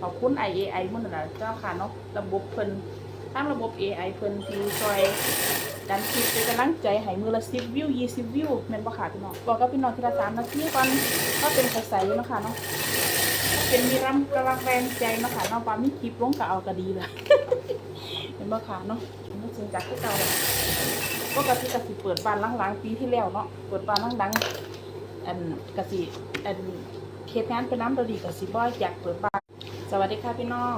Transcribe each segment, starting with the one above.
ขอบคุณ IAI มุ่นนน่ะเจ้าค่ะเนาะระบบเพิ่นทั้งระบบ AI เพิ่นที่ช่วยดันคลิปเป็นกำลังใจให้มือละ10วิว20วิวแม่นบ่ค่ะพี่น้องบอกกับพี่น้องทีละ3นาทีก่อนก็เป็นกระแสเนาะค่ะเนาะเป็นมีรำกำลังแรงใจเนาะค่ะเนาะว่ามีคลิปลงก็เอาก็ดีเลยเห็นบ่ค่ะเนาะมันจริงจักคือเก่าเลยปกติก็สิเปิดบ้านหลังๆปีที่แล้วเนาะเปิดบ้านดังๆอันก็สิอันเฮ็ดงานเป็นน้ำดดีก็สิบ่อยากเปิดบ้าน สวัสดีค่ะพี่น้อง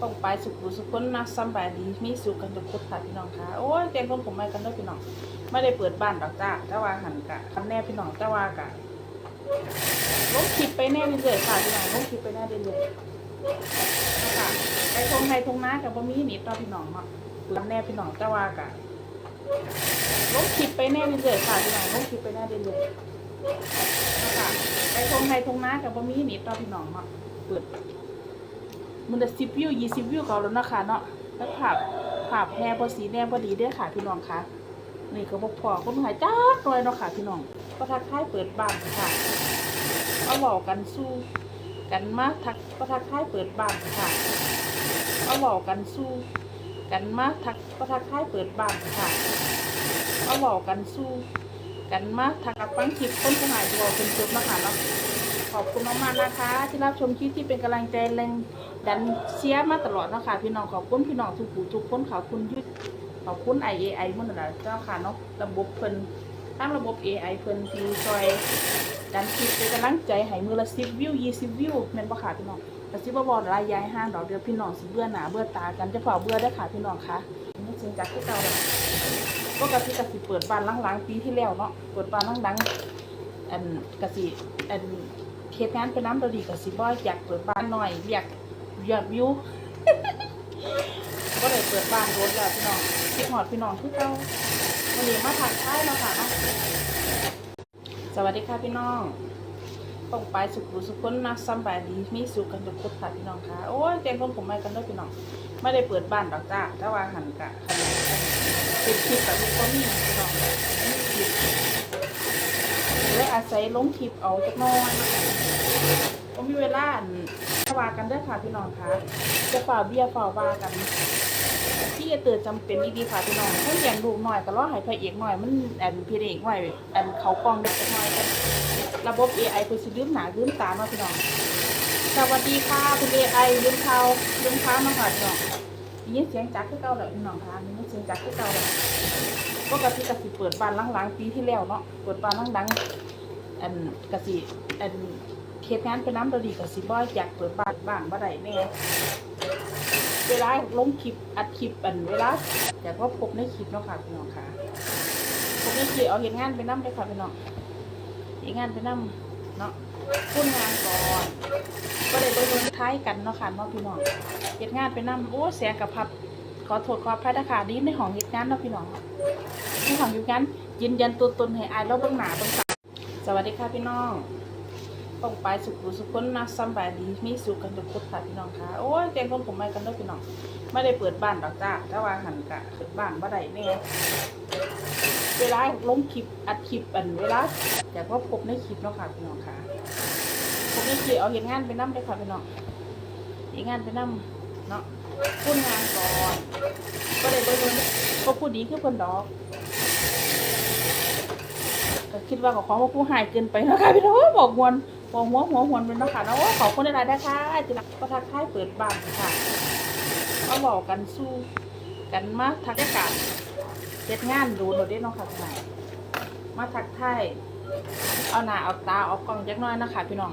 ต้องไปสุขุสุขคนนะสำบายดีมีสุขกันทุกคนค่ะพี่น้องค่ะโอ้ยเต็มคนผมไม่กันด้วยพี่น้องไม่ได้เปิดบ้านดอกจ้าแต่ว่าหันกะทำแน่พี่น้องแต่ว่ากะลงคลิปไปแน่เรื่อยๆค่ะพี่น้องลงคลิปไปแน่เรื่อยๆค่ะไปทงไทยทงน้ากับบ่มีนิดต่อพี่น้องเนาะทำแน่พี่น้องแต่ว่ากะลงคลิปไปแน่เรื่อยๆค่ะพี่น้องลงคลิปไปแน่เรื่อยๆค่ะไปทงไทยทงน้ากับบ่มีนิดต่อพี่น้องเนาะ เปิดมันจะสิบวิวยี่สิบวิวเขาแล้วนะคะเนาะแล้วภาพภาพแน่พอสีแน่พอดีด้อค่ะพี่น้องคะนี่ก็บอกพอคนหายจ้าหน่อยเนาะค่ะพี่น้องก็ทักทายเปิดบ้านค่ะเอาบอกกันสู้กันมาทักก็ทักทายเปิดบ้านค่ะเอาบอกกันสู้กันมาทักก็ทักทายเปิดบ้านค่ะเอาบอกกันสู้กันมาทักกับฟังคลิปต้นผู้หายตัวเป็นจุดนะคะเนาะ ขอบคุณมากๆนะคะ ที่รับชมคลิปที่เป็นกำลังใจแรงดันเชียร์มาตลอดนะคะพี่น้องขอบคุณพี่น้องทุกผู้ทุกคนขอบคุณยุทธขอบคุณ IAI มุ่นนน่ะเจ้าค่ะเนาะระบบเพิ่นทั้งระบบ AI เพิ่นที่ช่วยดันคลิปเป็นกำลังใจให้มือละ10วิว20วิวแม่นบ่ค่ะพี่น้องแต่สิบ่บ่รายยายห้างดอกเดียวพี่น้องสิเบื่อหนาเบื่อตากันจะเฝ้าเบื่อได้ค่ะพี่น้องคะนี่จริงจักคือเก่าเลยปกติก็สิเปิดบ้านหลังๆปีที่แล้วเนาะเปิดบ้านดังๆอันก็สิอัน เฮ็ดงานเป็นน้ำดดีกับสิบ่อยากเปิดบ้านหน่อย อยากอยากวิวก็เลยเปิดบ้านโดนแล้วพี่น้องคิดหอดพี่น้องคือเก่าวันนี้มาถักท้ายแล้วค่ะนะสวัสดีค่ะพี่น้องต้องไปสุขุสุขคนนะสำบายดีมีสุขกันทุกคนค่ะพี่น้องค่ะโอ้ยเต็มคนผมไม่กันด้วยพี่น้อง ไม่ได้เปิดบ้านดอกจ้าแต่ว่าหันกะเป็นคลิปแบบนี้ก็มีพี่น้องมีคลิป เลยอาศัยลงคลิปเอาจักหน้อยก็มีเวลาอั่นว่ากันเด้อค่ะพี่น้องค่ะจะฝ่าเบี้ยฝ่าว่ากันที่จะเตือนจำเป็นดีๆค่ะพี่น้องถ้าอย่างลูกหน่อยก็รอให้พระเอกหน่อย มันแอนพี่เอกหน่อยแอนเขากล้องเด็กหน่อยกันระบบ AI คือสิลืมหนาลืมตาเนาพี่น้อง สวัสดีค่ะคุณ AI ลืมเขาลืมเขามาค่ะพี่น้อง ยินเสียงจักรคือเก่าเลยพี่น้องค่ะยินเสียงจักรคือเก่าเลยปกติก็สิเปิดบ้านหลังๆปีที่แล้วเนาะเปิดบ้านดังๆอันก็สิอันเฮ็ดงานเป็นน้ำดดีก็สิบ่อยากเปิดบ้านบ้างบ่ได้แน่เวลาลงคลิปอัดคลิปอันเวลาอยากว่าพบในคลิปเนาะค่ะพี่น้องค่ะพบในคลิปเอาเฮ็ดงานไปน้ำเลยค่ะพี่น้องเฮ็ดงานไปน้ำเนาะพูดงานก่อน ก็เลยไปลงท้ายกันเนาะค่ะเนาะพี่น้องเฮ็ดงานไปนำโอ้เสียกับพับขอโทษขออภัยนะคะดีในห้องเฮ็ดงานเนาะพี่น้องที่ของอยู่กันยืนยันตัวตนให้อายเราเบื้องหน้าเบื้องตาสวัสดีค่ะพี่น้องต้องไปสุขสุขคนนะสบายดีมีสุขกันทุกคนค่ะพี่น้องค่ะโอ้ยเต็มคนผมไม่กันเด้วยพี่น้องไม่ได้เปิดบ้านดอกจ้าแต่ว่าหันกะเปิดบ้านบ่ได้แน่เวลาลงคลิปอัดคลิปอันเวลาอยากว่าพบในคลิปเนาะค่ะพี่น้องค่ะ นี่คลิปเอาเห็นงานไปนั่เลยค่ะพี่น้องเห็นงานไปนั่เนาะพูดงานก่อนก็เลยไปเบิ่ก็พูดดีคือเพิ่นดอกก็คิดว่าของของว่าผู้หายเกินไปนะคะพี่น้องบอกมวนบอกหัวหัวหวนเป็นเนาะคะเนาะขอคุณในรายได้ค่ะจิรักก็ทักทายเปิดบ้านค่ะเอาบอกกันสู้กันมาทักอากาศเจ็ดงานดูโดดเด่นเนาะค่ะพี่น้องมาทักทายเอาหน้าเอาตาเอากล้องจักน้อยนะคะพี่น้อง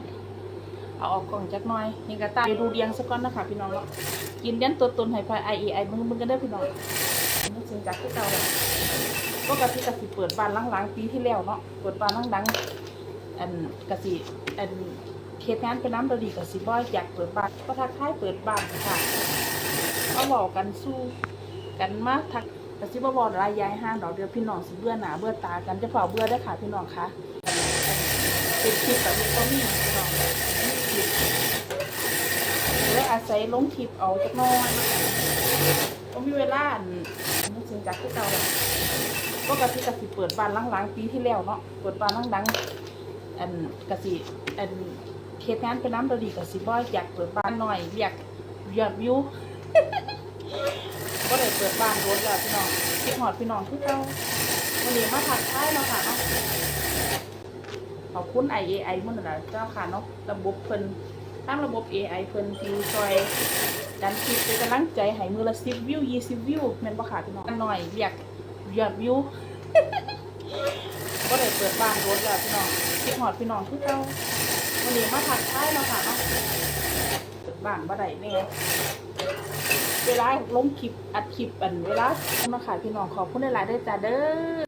เอาออกกล้องจักหน้อยนี่ก็ตาไปดูเรียงสักก้อนนะคะพี่น้องเนาะกินยันตัวตนให้พายไอเอไอมึงมึงกันได้พี่น้องนี่จริงจักที่เก่าเลยปกติก็สิเปิดบ้านหลังๆปีที่แล้วเนาะเปิดบ้านดังๆอันก็สิอันเฮ็ดงานเป็นน้ำดดีก็สิบ่อยากเปิดบานก็ทักทายเปิดบานค่ะเอาบอกกันสู้กันมาทักก็สิบบอกรายยายห้างดอกเดียวพี่น้องสิเบื่อหนาเบื่อตากันจะเฝ้าเบื่อได้ค่ะพี่น้องคะ ป็นคลิปแบบนี้ก็มีพี่น้องมีคลิปเลยอาศัยลงคลิปเอาจักน้อยก็มีเวลาอันนี่จริงจักคือเก่าเลยปกติก็สิเปิดบ้านหลังๆปีที่แล้วเนาะเปิดบ้านดังๆอันก็สิอันเเฮ็ดงานไปน้ำดดีกับสิบ่อยากเปิดบ้านหน่อยอยากอยากวิวก็เลยเปิดบ้านโดนแล้วพี่น้องคิดหอดพี่น้องคือเก่าวันนี้มาถักท้ายเนาะค่ะเนาะ อบคุณ IAI มื้อนั้นละเจ้าค่ะเนาะระบบเพิ่นทางระบบ AI เพิ่นที่ช่วยดันคลิปเป็นกำลังใจให้มือละ10วิว20วิวแม่นบ่ค่ะพี่น้องหน่อยอยากอยากวิวก็เลยเปิดบ้านโดนแล้วพี่น้องคิดหอดพี่น้องคือเก่าวันนี้มาถักท้ายเนาะค่ะเนาะเปิดบ้านบ่ได้แน่เวลาลงคลิปอัดคลิปอันเวลามาขายพี่น้องขอบคุณหลายๆด้อจ้าเด้อ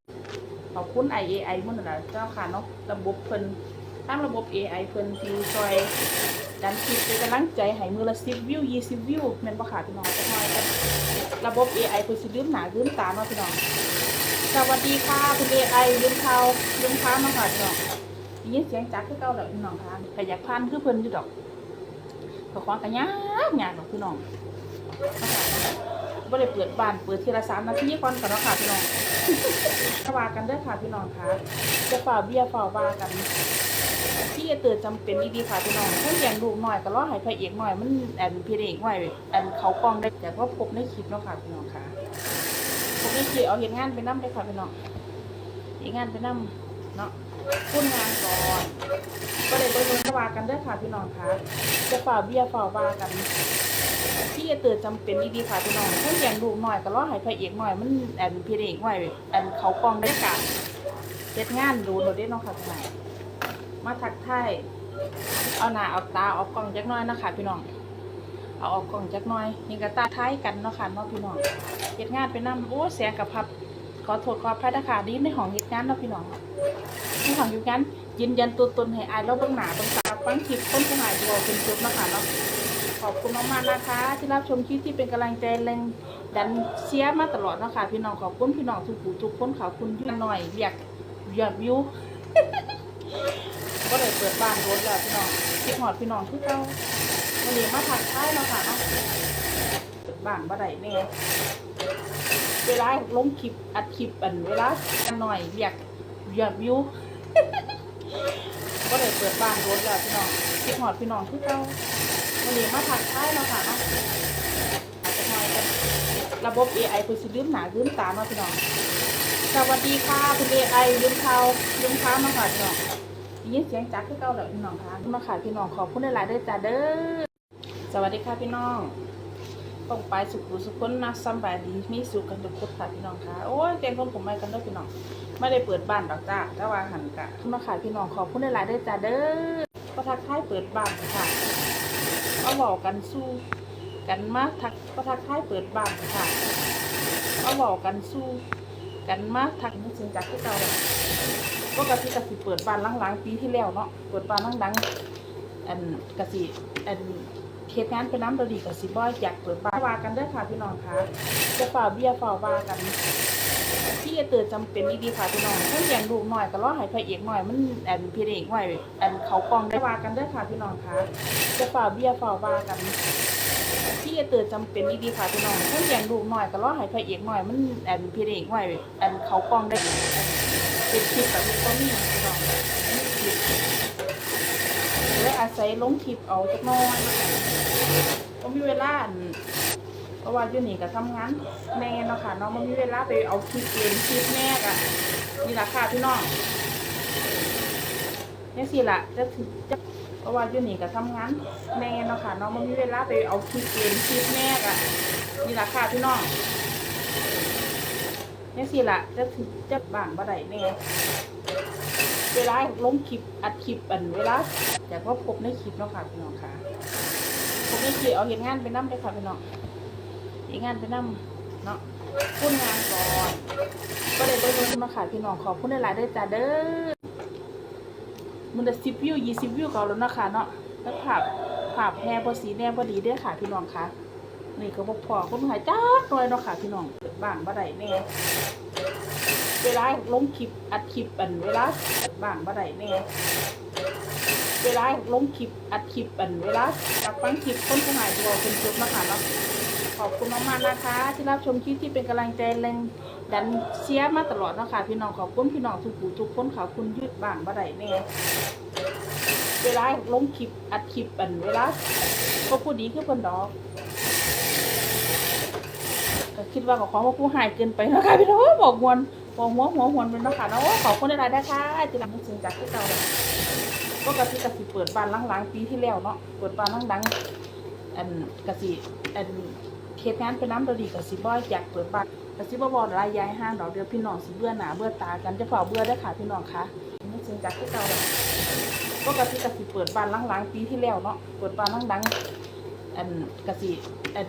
ขอบคุณ IAI มื้อนั้นล่ะเจ้าค่ะเนาะระบบเพิ่นทางระบบ AI เพิ่นที่ช่วยดันคลิปเป็นกำลังใจให้มือละ10วิว20วิวแม่นบ่ค่ะพี่น้องจักหน่อยระบบ AI เพิ่นสิลืมหน้าลืมตาเนาพี่น้องสวัสดีค่ะคุณเอไอยืมเขายืมค้ามาค่ะพี่น้องยินเสียงจักคือเก่าแล้วพี่น้องค่ะขยักพันคือเพิ่นอยู่ดอกขอความกันยากยากดอกพี่น้อง บ่ได้เปิดบ้านเปิดทีละสามนาทีก่อนกันเนาะค่ะพี่น้องว่ากันเด้อค่ะพี่น้องค่ะจะฝ่าเบี้ยฝ่าว่ากันที่จะเตือนจำเป็นดีๆค่ะพี่น้องถ้าอย่างลูกหน่อยก็รอให้พระเอกหน่อยมันแอนพี่เอกหน่อยแอนเขากล้องได้แต่ว่าพบในคลิปเนาะค่ะพี่น้องค่ะผมนี่คือเอาเห็นงานไปนั่เลยค่ะพี่น้องเห็นงานไปนั่เนาะพูดงานก่อนก็เลยไปโดนว่ากันเด้อค่ะพี่น้องค่ะจะฝ่าเบี้ยฝ่าว่ากัน ที่จะเตือนจำเป็นดีๆค่ะพี่น้องถ้าอย่างลูกหน่อยก็รอให้พระเอกหน่อยมันแอนพี่เอกหน่อยแอนเขากองได้กันเฮ็ดงานดูเราได้เนาะค่ะพี่น้องมาทักทายเอาหน้าเอาตาเอากล้องจักหน่อยนะคะพี่น้องเอาออกกล้องจักหน่อยนี่ก็ตาท้ายกันเนาะค่ะเนาะพี่น้องเฮ็ดงานไปนำโอ้เสียงกับพับขอโทษขออภัยนะคะดีในห้องเฮ็ดงานเนาะพี่น้องในห้องอยู่งานยืนยันตัวตนให้อายเราเบิ่งหน้าเบิ่งตาฟังคลิปต้นผู้หายตัวเป็นจุดเนาะค่ะเนาะ ขอบคุณมากๆนะคะ ที่รับชมคลิปที่เป็นกำลังใจแรงดันเชียร์มาตลอดนะคะพี่น้องขอบคุณพี่น้องทุกผู้ทุกคนขอบคุณยืนหน่อยอยากอยากวิวก็เลยเปิดบ้านโดนแล้วพี่น้องคิดหอดพี่น้องคือเก่าวันนี้มาถักท้ายเนาะค่ะเนาะเปิดบ้านบ่ได้แน่เวลาลงคลิปอัดคลิปอันเวลาหน่อยอยากอยากวิวก็เลยเปิดบ้านโดนแล้วพี่น้องคิดหอดพี่น้องคือเก่า วันนี้มาถักท้เนาค่ะเนาะอาจะนอนระบบ AI เพิ่นสิลืมหนาลืมตาเนาพี่น้อง สวัสดีค่ะคุณ AI ยืมเขายืมค้ามาค่ะพี่น้องได้ยินเสียงจักคือเก่าแล้วพี่น้องค่ะมาขายพี่น้องขอบคุณหลายๆด้อจ้าเด้อ สวัสดีค่ะพี่น้องต้องไปสุขุสุขคนนะสบายดีมีสุขกันทุกคนค่ะพี่น้องค่ะโอ้ยเต็มคนผมไม่กันด้วยพี่น้อง ไม่ได้เปิดบ้านดอกจ้าแต่ว่าหันกะมาขายพี่น้องขอบคุณหลายๆด้อจ้าเด้อ ก็ทักทายเปิดบ้านค่ะเอาบอกกันสู้กันมาทักก็ทักทายเปิดบ้านค่ะเอาบอกกันสู้กันมาทักนี่จริงจักที่เก่าก็กระที่กะสิเปิดบ้านหลังๆปีที่แล้วเนาะเปิดบ้านหลังๆอันกระสิอันเฮ็ดงานไปน้ำดดีกับสิบ่อยากเปิดบ้านว่ากันเด้ค่ะพี่น้องคะจะฝ่าเบี้ยฝ่าว่ากัน ที่จะเตือนจำเป็นดีๆค่ะพี่น้องถ้าอย่างลูกหน่อยก็รอให้พระเอกหน่อยมันแอนพี่เอกหน่อยแอนเขากองได้ว่ากันเด้ค่ะพี่น้องคะจะฝ่าเบี้ยฝ่าว่ากันที่จะเตือนจำเป็นดีๆค่ะพี่น้องถ้าอย่างลูกหน่อยก็รอให้พระเอกหน่อยมันแอนพี่เอกหน่อยแอนเขากองได้เป็นคลิปแบบนี้ก็มีพี่น้องมีคลิปเลยอาศัยลงคลิปเอาจักน้อยก็มีเวลาอัน เพราะว่าอยู่นี่ก็ทำงานแม่เนาะค่ะเนาะมันมีเวลาไปเอาคลิปเองคลิปแม่กันนี่ราคาพี่น้องนี่สิละจะถึงจะเพราะว่าอยู่นี่ก็ทำงานแม่เนาะค่ะเนาะมันมีเวลาไปเอาคลิปเองคลิปแม่กันนี่ราคาพี่น้องนี่สิละจะถึงจะบ้านบ่ได้แน่เวลาลงคลิปอัดคลิปอันเวลาอยากว่าพบในคลิปเนาะค่ะพี่น้องค่ะพบในคลิปเอาเห็นงานไปนั่เลยค่ะพี่น้อง เห็นงานไปนั่เนาะพูดงานก่อนก็เลยไปโดนมาขายพี่น้องขอบคุณหลายๆเด้จ้าเด้อมันจะสิบวิวยี่สิบวิวเก่าแล้วนะคะเนาะแล้วภาพภาพแพร่พอสีแนมพอดีเด้อค่ะพี่น้องคะนี่ก็บอกพอคนหายจ้าหน่อยเนาะค่ะพี่น้องบ้านบ่ได้แน่เวลาลงคลิปอัดคลิปอันเวลาบ้านบ่ได้แน่เวลาลงคลิปอัดคลิปอันเวลาจากฟังคลิปคนผู้หายตัวเป็นจุดนะคะเนาะ ขอบคุณมากๆนะคะ ที่รับชมคลิปที่เป็นกำลังใจแรงดันเชียร์มาตลอดนะคะพี่น้องขอบคุณพี่น้องทุกผู้ทุกคนขอบคุณยืดบ้านบ่ได้แน่เวเวลาลงคลิปอัดคลิปอันเวลาก็พูดดีคือเพิ่นดอกก็คิดว่าของของว่าผู้หายเกินไปนะคะพี่น้องบอกมวนบอกหัวหัวหวนเป็นนะคะเนาะขอบคุณหลายๆนะคะที่รับหนังจากที่เก่าก็กระสิกระสิเปิดบานหลังๆปีที่แล้วเนาะเปิดบานหลังๆอันกระสิอัน เทปงานไปน้ำดดีกะสิบ่อยากเปิดบ้ากกะสิบอบอลรายยายห้างดอกเดียวพี่น้องสิเบื่อหนาเบื่อตากันจะเฝ้าเบื่อได้ค่ะพี่น้องคะนี่จริงจากที่เราก็กระสิกระสิเปิดบ้านล้างๆปีที่แล้วเนาะเปิดบานล้างๆอันกระสิอัน